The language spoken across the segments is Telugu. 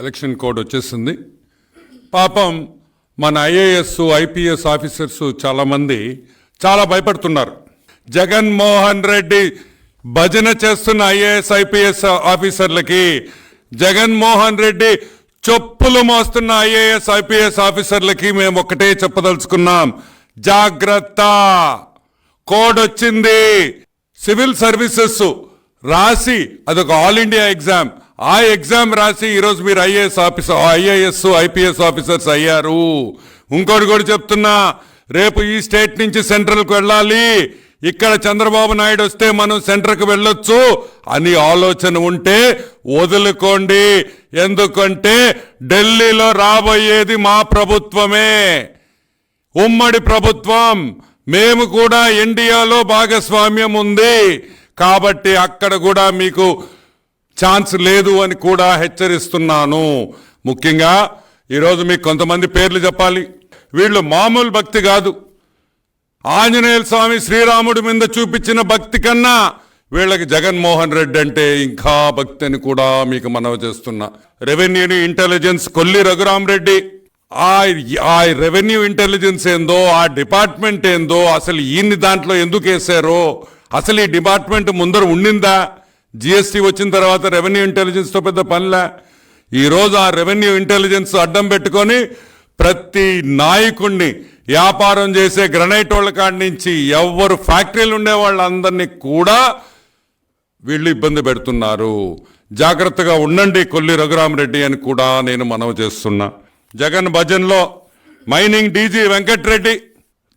ఎలక్షన్ కోడ్ వచ్చేసింది. పాపం మన ఐఏఎస్ ఐపీఎస్ ఆఫీసర్స్ చాలామంది చాలా భయపడుతున్నారు. జగన్మోహన్ రెడ్డి భజన చేస్తున్న ఐఏఎస్ ఐపీఎస్ ఆఫీసర్లకి జగన్మోహన్ రెడ్డి చెప్పులు మోస్తున్న ఐఏఎస్ ఐపీఎస్ ఆఫీసర్లకి మేము ఒకటే చెప్పదలుచుకున్నాం. జాగ్రత్త! కోడ్ వచ్చింది. సివిల్ సర్వీసెస్ రాసి అదొక ఆల్ ఇండియా ఎగ్జామ్. ఆ ఎగ్జామ్ రాసి ఈరోజు మీరు IAS officer IAS IPS officers అయ్యారు. ఇంకోటి కూడా చెప్తున్నా రేపు ఈ స్టేట్ నుంచి సెంట్రల్కి వెళ్ళాలి. ఇక్కడ చంద్రబాబు నాయుడు వస్తే మనం సెంటర్కి వెళ్ళొచ్చు అని ఆలోచన ఉంటే వదులుకోండి. ఎందుకంటే ఢిల్లీలో రాబోయేది మా ప్రభుత్వమే. ఉమ్మడి ప్రభుత్వం. మేము కూడా ఇండియాలో భాగస్వామ్యం ఉంది. కాబట్టి అక్కడ కూడా మీకు ఛాన్స్ లేదు అని కూడా హెచ్చరిస్తున్నాను. ముఖ్యంగా ఈరోజు మీకు కొంతమంది పేర్లు చెప్పాలి. వీళ్ళు మామూలు భక్తి కాదు. ఆంజనేయ స్వామి శ్రీరాముడి మీద చూపించిన భక్తి కన్నా వీళ్ళకి జగన్మోహన్ రెడ్డి అంటే ఇంకా భక్తి అని కూడా మీకు మనవి చేస్తున్నా. రెవెన్యూని ఇంటెలిజెన్స్ కొల్లి రఘురామరెడ్డి ఆ ఆ రెవెన్యూ ఇంటెలిజెన్స్ ఏందో ఆ డిపార్ట్మెంట్ ఏందో అసలు ఈయన్ని దాంట్లో ఎందుకు వేశారో అసలు ఈ డిపార్ట్మెంట్ ముందర ఉండిందా? జిఎస్టీ వచ్చిన తర్వాత రెవెన్యూ ఇంటెలిజెన్స్తో పెద్ద పనిలే. ఈరోజు ఆ రెవెన్యూ ఇంటెలిజెన్స్ అడ్డం పెట్టుకొని ప్రతి నాయకుణ్ణి వ్యాపారం చేసే గ్రనైట్ వాళ్ళ కాడి నుంచి ఎవరు ఫ్యాక్టరీలు ఉండే వాళ్ళందరినీ కూడా వీళ్ళు ఇబ్బంది పెడుతున్నారు. జాగ్రత్తగా ఉండండి కొల్లి రఘురామరెడ్డి అని కూడా నేను మనవి చేస్తున్నా. జగన్ భజన్లో మైనింగ్ డీజీ వెంకట్రెడ్డి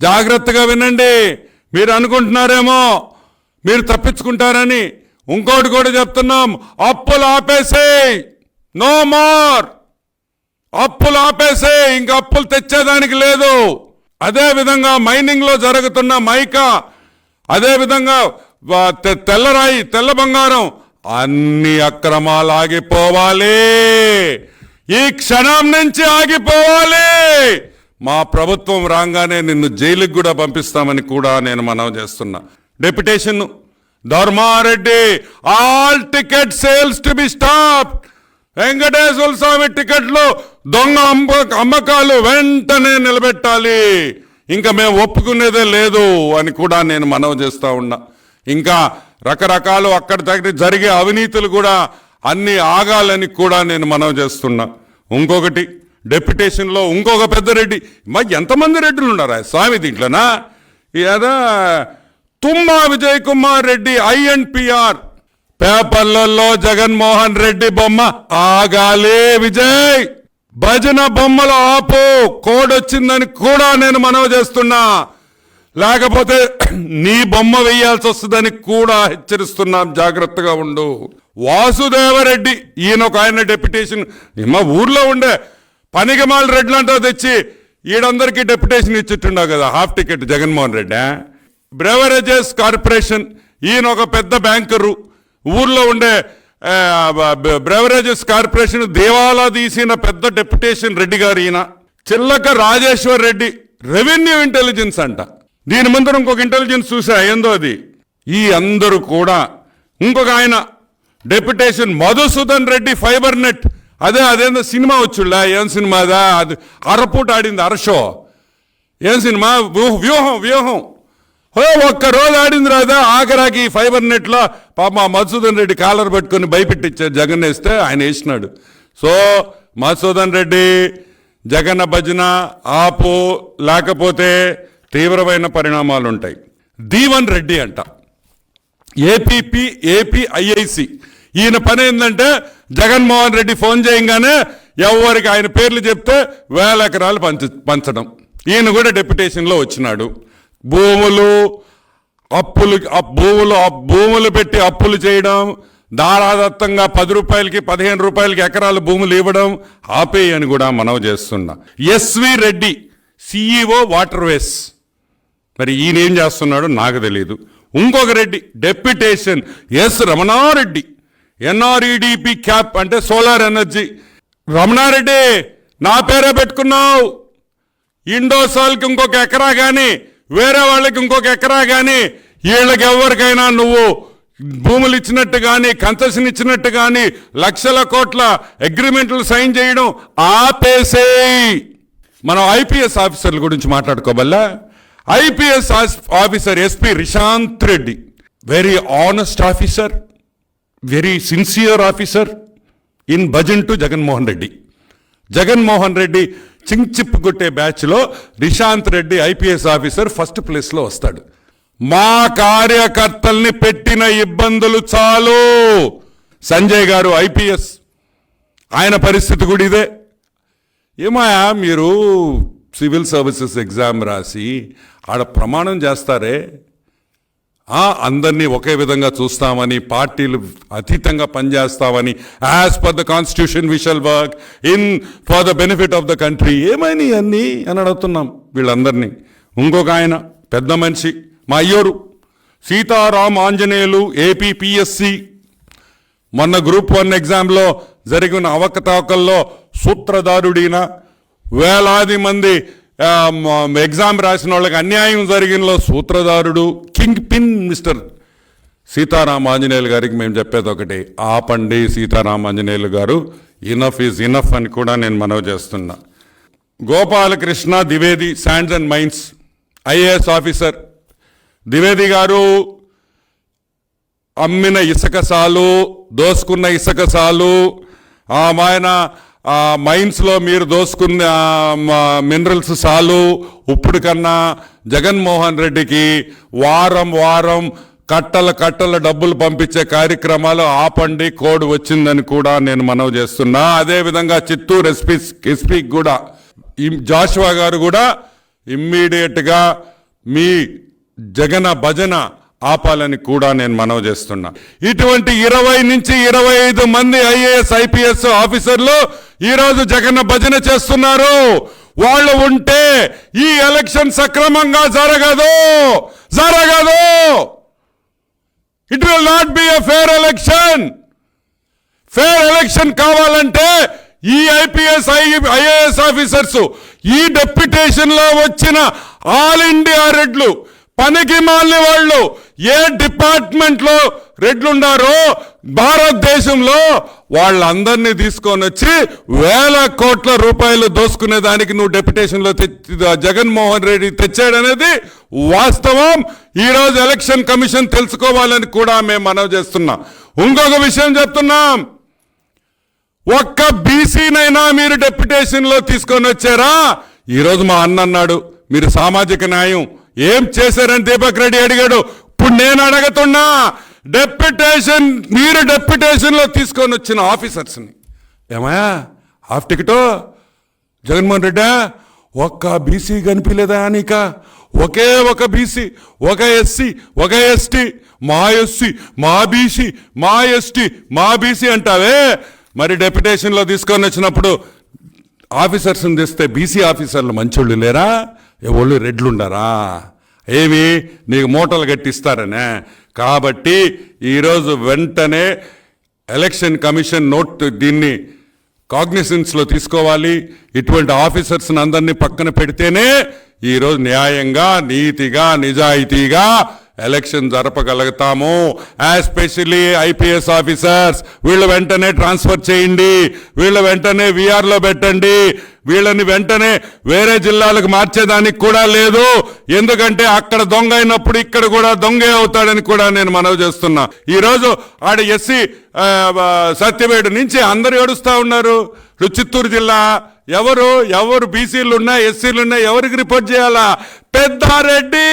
జాగ్రత్తగా వినండి. మీరు అనుకుంటున్నారేమో మీరు తప్పించుకుంటారని ఇంకోటి కూడా చెప్తున్నాం. అప్పులు ఆపేసేయ్ నో మోర్ అప్పులు ఆపేసే. ఇంక అప్పులు తెచ్చేదానికి లేదు. అదే విధంగా మైనింగ్లో జరుగుతున్న మైకా అదే విధంగా తె- తెల్లరాయి తెల్ల బంగారం అన్ని అక్రమాలు ఆగిపోవాలి. ఈ క్షణం నుంచి ఆగిపోవాలి. మా ప్రభుత్వం రాగానే నిన్ను జైలుకి కూడా పంపిస్తామని కూడా నేను మనవి చేస్తున్నా. Deputation Dharmareddy all ticket sales to be stop Venkateswara Swamy టికెట్లు దొంగ అమ్మ అమ్మకాలు వెంటనే నిలబెట్టాలి. ఇంకా మేము ఒప్పుకునేదే లేదు అని కూడా నేను మనవి చేస్తూ ఉన్నా. ఇంకా రకరకాలు అక్కడ దగ్గర జరిగే అవినీతులు కూడా అన్నీ ఆగాలని కూడా నేను మనవి చేస్తున్నా. ఇంకొకటి డెప్యుటేషన్లో ఇంకొక పెద్ద రెడ్డి. మా ఎంతమంది రెడ్డిలు ఉన్నారా? స్వామి దీంట్లోనా? ఏదో తుమ్మా విజయ్ కుమార్ రెడ్డి ఐఎన్పిఆర్ పేపర్లలో జగన్మోహన్ రెడ్డి బొమ్మ ఆగాలి విజయ్. భజన బొమ్మలు ఆపు కోడొచ్చిందని కూడా నేను మనవి చేస్తున్నా. లేకపోతే నీ బొమ్మ వేయాల్సి వస్తుందని కూడా హెచ్చరిస్తున్నాం. జాగ్రత్తగా ఉండు. వాసుదేవరెడ్డి ఈయన ఒక ఆయన డెప్యుటేషన్. మా ఊర్లో ఉండే పనికిమాల రెడ్లంతా తెచ్చి ఈడందరికీ డెప్యుటేషన్ ఇచ్చిట్టుండవు కదా. Half ticket Jaganmohan Reddy? Beverages corporation. ఈయన ఒక పెద్ద బ్యాంకరు. ఊర్లో ఉండే బ్రవరేజెస్ బ్రెవరేజెస్ కార్పొరేషన్ దేవాలా తీసిన పెద్ద డెప్యుటేషన్ రెడ్డి గారు ఈయన. చిల్లక రాజేశ్వర్ రెడ్డి రెవెన్యూ ఇంటెలిజెన్స్ అంట. దీని ముందర ఇంకొక ఇంటెలిజెన్స్ చూసా ఏందో అది? ఈ అందరూ కూడా ఇంకొక ఆయన deputation Madhusudan Reddy fibre net అదే అదేందో సినిమా వచ్చుళ్ళా ఏం సినిమాదా? అది అరపూట ఆడింది అరషో ఏం సినిమా? వ్యూహం వ్యూహం. ఒక్క రోజు ఆడింది రాదా ఆఖరాకి ఫైబర్ నెట్లో పాప మా మధుసూదన్ రెడ్డి కాలర్ పట్టుకొని భయపెట్టించారు జగన్ వేస్తే ఆయన వేసినాడు. సో మధుసూదన్ రెడ్డి జగన్న భజన ఆపు లేకపోతే తీవ్రమైన పరిణామాలు ఉంటాయి దీవన్ రెడ్డి అంట. ఏపీపీ ఏపీఐఐసి ఈయన పని ఏంటంటే జగన్మోహన్ రెడ్డి ఫోన్ చేయంగానే ఎవరికి ఆయన పేర్లు చెప్తే వేల ఎకరాలు పంచ పంచడం. ఈయన కూడా డెప్యుటేషన్లో వచ్చినాడు. భూములు అప్పులు భూములు భూములు పెట్టి అప్పులు చేయడం దారాదత్తంగా పది రూపాయలకి పదిహేను రూపాయలకి ఎకరాలు భూములు ఇవ్వడం ఆపేయి అని కూడా మనం చేస్తున్నా. SV Reddy CEO waterways. మరి ఈయన ఏం చేస్తున్నాడో నాకు తెలియదు ఇంకొక Reddy deputation S Ramanareddy. NREDP cap అంటే సోలార్ ఎనర్జీ. రమణారెడ్డి నా పేరే పెట్టుకున్నావు. ఇండోసాల్కి ఇంకొక ఎకరా కానీ వేరే వాళ్ళకి ఇంకొక ఎకరా కానీ వీళ్ళకి ఎవరికైనా నువ్వు భూములు ఇచ్చినట్టు కానీ కన్సెషన్ ఇచ్చినట్టు కానీ లక్షల కోట్ల అగ్రిమెంట్లు సైన్ చేయడం ఆపేసే మనం ఐపీఎస్ ఆఫీసర్ల గురించి మాట్లాడుకోబల్లా? IPS officer SP Rishant Reddy. Very honest officer very sincere officer in bhajan to Jaganmohan Reddy Jaganmohan Reddy Chhingchhip కొట్టే బ్యాచ్లో Nishant Reddy IPS officer first ప్లేస్లో వస్తాడు. మా కార్యకర్తల్ని పెట్టిన ఇబ్బందులు చాలు. సంజయ్ గారు ఐపీఎస్. ఆయన పరిస్థితి కూడా ఇదే. ఏమాయా మీరు సివిల్ సర్వీసెస్ ఎగ్జామ్ రాసి ఆడ ప్రమాణం చేస్తారే? అందరినీ ఒకే విధంగా చూస్తామని పార్టీలు అతీతంగా పనిచేస్తామని as per the constitution we shall work in for the benefit of the country ఏమైనా అన్నీ అని అడుగుతున్నాం వీళ్ళందరినీ. ఇంకొక ఆయన పెద్ద మనిషి మా అయ్యోరు సీతారాం ఆంజనేయులు ఏపీపీఎస్సి మొన్న గ్రూప్ వన్ ఎగ్జామ్లో జరిగిన అవకతవకల్లో సూత్రధారుడైన వేలాది మంది ఎగ్జామ్ రాసిన వాళ్ళకి అన్యాయం జరిగినలో సూత్రధారుడు kingpin mister Sitaram Anjaneyulu గారికి మేము చెప్పేది ఒకటి ఆపండి సీతారాం ఆంజనేయులు గారు ఇనఫ్ ఈజ్ ఇనఫ్ అని కూడా నేను మనవి చేస్తున్నా. Gopalakrishna Dwivedi sands and mines IAS officer Dwivedi గారు అమ్మిన ఇసుక సాలు దోసుకున్న ఇసుక సాలు ఆమె ఆయన మైన్స్లో మీరు దోసుకున్న మినరల్స్ సాలు ఇప్పుడు కన్నా జగన్మోహన్ రెడ్డికి వారం వారం కట్టల కట్టల డబ్బులు పంపించే కార్యక్రమాలు ఆపండి కోడ్ వచ్చిందని కూడా నేను మనవి చేస్తున్నా. అదేవిధంగా చిత్తూరు ఎస్పీ ఎస్పీకి కూడా జాషువా గారు కూడా ఇమ్మీడియట్గా మీ జగన భజన ఆపాలని కూడా నేను మనవి చేస్తున్నా. ఇటువంటి ఇరవై నుంచి ఇరవై ఐదు మంది ఐఏఎస్ ఐపీఎస్ ఆఫీసర్లు ఈరోజు జగన్న భజన చేస్తున్నారు. వాళ్ళు ఉంటే ఈ ఎలక్షన్ సక్రమంగా జరగదు. జరగదు. It will not be a fair election fair election కావాలంటే ఈ ఐపీఎస్ ఐఏఎస్ ఆఫీసర్స్ ఈ డెప్యుటేషన్లో వచ్చిన ఆల్ ఇండియా రెడ్లు పనికి మాలిన వాళ్ళు ఏ డిపార్ట్మెంట్లో రెడ్లున్నారో భారతదేశంలో వాళ్ళందరినీ తీసుకొని వచ్చి వేల కోట్ల రూపాయలు దోసుకునే దానికి నువ్వు డెప్యుటేషన్లో తెచ్చి- జగన్మోహన్ రెడ్డి తెచ్చాడనేది వాస్తవం. ఈరోజు ఎలక్షన్ కమిషన్ తెలుసుకోవాలని కూడా మేము మనవి చేస్తున్నాం. ఇంకొక విషయం చెప్తున్నాం. ఒక్క బీసీనైనా మీరు డెప్యుటేషన్లో తీసుకొని వచ్చారా? ఈరోజు మా అన్న అన్నాడు మీరు సామాజిక న్యాయం ఏం చేశారని దీపక్ రెడ్డి అడిగాడు. ఇప్పుడు నేను అడుగుతున్నా డెప్యుటేషన్ మీరు డెప్యుటేషన్లో తీసుకొని వచ్చిన ఆఫీసర్స్ని. ఏమయ్యా? హాఫ్ టికెటో? జగన్మోహన్ రెడ్డా ఒక్క బీసీ కనిపించలేదా నీక? ఒకే ఒక బీసీ ఒక ఎస్సీ ఒక ఎస్టీ మా ఎస్సీ మా బీసీ మా ఎస్టీ మా బీసీ అంటావే? మరి డెప్యుటేషన్లో తీసుకొని వచ్చినప్పుడు ఆఫీసర్స్ని తెస్తే బీసీ ఆఫీసర్లు మంచోళ్ళు లేరా? ఎవళ్ళు రెడ్లు ఉండరా ఏమి? నీకు మూటలు కట్టిస్తారనే. కాబట్టి ఈరోజు వెంటనే ఎలక్షన్ కమిషన్ నోట్ దీన్ని కాగ్నిసెన్స్లో తీసుకోవాలి. ఇటువంటి ఆఫీసర్స్ని అందరినీ పక్కన పెడితేనే ఈరోజు న్యాయంగా నీతిగా నిజాయితీగా ఎలక్షన్ జరపగలుగుతాము. ఎస్పెషలీ ఐపీఎస్ ఆఫీసర్స్ వీళ్ళు వెంటనే ట్రాన్స్ఫర్ చేయండి. వీళ్ళ వెంటనే వీఆర్లో పెట్టండి. వీళ్ళని వెంటనే వేరే జిల్లాలకు మార్చేదానికి కూడా లేదు. ఎందుకంటే అక్కడ దొంగ అయినప్పుడు ఇక్కడ కూడా దొంగే అవుతాడని కూడా నేను మనవి చేస్తున్నా. ఈరోజు ఆడ ఎస్సీ సత్యవేడు నుంచి అందరు ఏడుస్తూ ఉన్నారు. చిత్తూరు జిల్లా ఎవరు? ఎవరు బీసీలు ఉన్నా ఎస్సీలు ఉన్నా ఎవరికి రిపోర్ట్ చేయాలా? పెద్దారెడ్డి!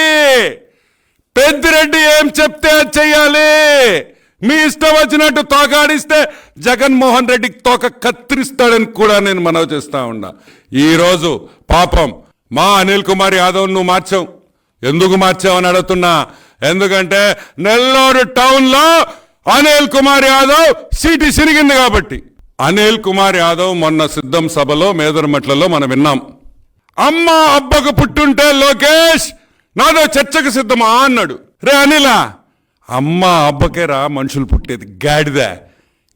పెద్దిరెడ్డి ఏం చెప్తే అది చెయ్యాలి? మీ ఇష్టం వచ్చినట్టు తోకాడిస్తే జగన్మోహన్ రెడ్డికి తోక కత్తిరిస్తాడని కూడా నేను మనవి చేస్తా ఉన్నా. ఈరోజు పాపం మా అనిల్ కుమార్ యాదవ్ నువ్వు మార్చావు. ఎందుకు మార్చావని అడుగుతున్నా? ఎందుకంటే నెల్లూరు టౌన్లో అనిల్ కుమార్ యాదవ్ సీటు సిరిగింది కాబట్టి. అనిల్ కుమార్ యాదవ్ మొన్న సిద్ధం సభలో మేదరమట్లలో మనం విన్నాం. అమ్మ అబ్బకు పుట్టుంటే లోకేష్ నాదో చర్చకు సిద్ధమా అన్నాడు. రే అనిలా అమ్మ అబ్బకే రా మనుషులు పుట్టేది గాడిద.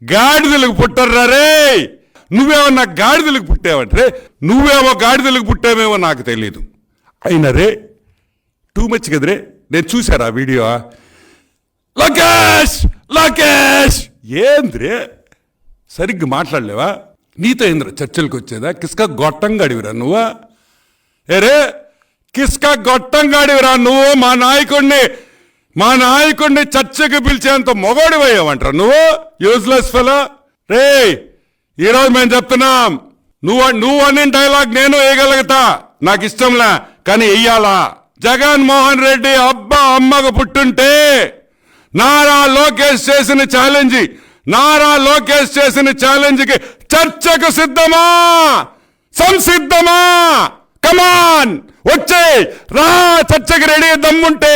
గాడిదలకు పుట్టర్రా రే. నువ్వేమన్నా గాడిదలకు పుట్టావంటే నువ్వేమో గాడిదలకు పుట్టావేమో నాకు తెలియదు అయినా రే టూ మచ్ కదరే నేను చూశారా వీడియో? లోకేష్! లోకేష్! ఏంద్రే సరిగ్గా మాట్లాడలేవా? నీతో ఏంద్ర చర్చలకు వచ్చేదా? కిస్క గొట్టంగా అడివిరా నువ్వా? ఏరే కిస్క గొట్టంగాడివిరా నువ్వు మా నాయకుడిని మా నాయకుడిని చర్చకు పిలిచేంత మొగోడివయ్యావంటరా నువ్వు యూజ్లెస్ ఫెలో రే ఈరోజు మేము చెప్తున్నాం నువ్వు నువ్వు అనే డైలాగ్ నేను వేయగలుగుతా నాకు ఇష్టంలా కానీ వెయ్యాలా జగన్మోహన్ రెడ్డి అబ్బా అమ్మకు పుట్టుంటే నారా లోకేష్ చేసిన ఛాలెంజ్ నారా లోకేష్ చేసిన ఛాలెంజ్కి చర్చకు సిద్ధమా? సంసిద్ధమా? కమాన్ రా చర్చకి రెడీ దమ్ముంటే.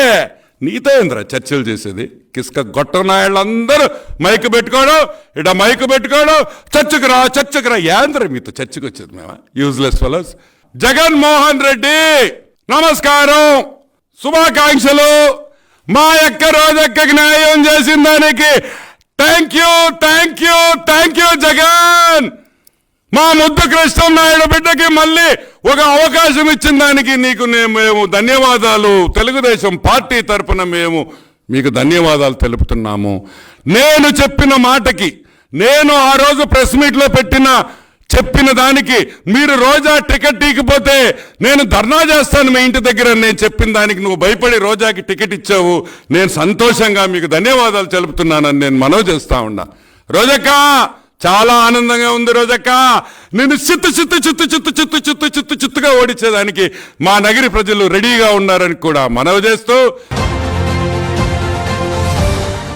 నీతో ఏంద్రా చర్చలు చేసేది. కిస్క గొట్ట నాయుళ్ళందరూ మైకు పెట్టుకోవడం ఇట మైకు పెట్టుకోవడం చర్చకు రా చర్చకు రా. ఏంద్ర మీతో చర్చకు వచ్చేది మేమా? యూజ్లెస్ ఫెలోస్ జగన్మోహన్ రెడ్డి నమస్కారం. శుభాకాంక్షలు. మా యొక్క రోజక్కకి న్యాయం చేసిన దానికి thank you thank you thank you Jagan. మా ముద్దు కృష్ణ నాయుడు బిడ్డకి మళ్ళీ ఒక అవకాశం ఇచ్చిన దానికి నీకు మేము ధన్యవాదాలు. తెలుగుదేశం పార్టీ తరఫున మేము మీకు ధన్యవాదాలు తెలుపుతున్నాము. నేను చెప్పిన మాటకి నేను ఆ రోజు ప్రెస్ మీట్లో పెట్టిన చెప్పిన దానికి మీరు రోజా టికెట్ ఇకపోతే నేను ధర్నా చేస్తాను మీ ఇంటి దగ్గర నేను చెప్పిన దానికి నువ్వు భయపడి రోజాకి టికెట్ ఇచ్చావు. నేను సంతోషంగా మీకు ధన్యవాదాలు తెలుపుతున్నానని నేను మనవి చేస్తా ఉన్నా. రోజక్క చాలా ఆనందంగా ఉంది రోజక్క. నేను చిత్తు చిత్తు చిత్తు చిత్తు చిత్తు చిత్తు చిత్తు చిత్తుగా ఓడించేదానికి మా నగరి ప్రజలు రెడీగా ఉన్నారని కూడా మనవి చేస్తూ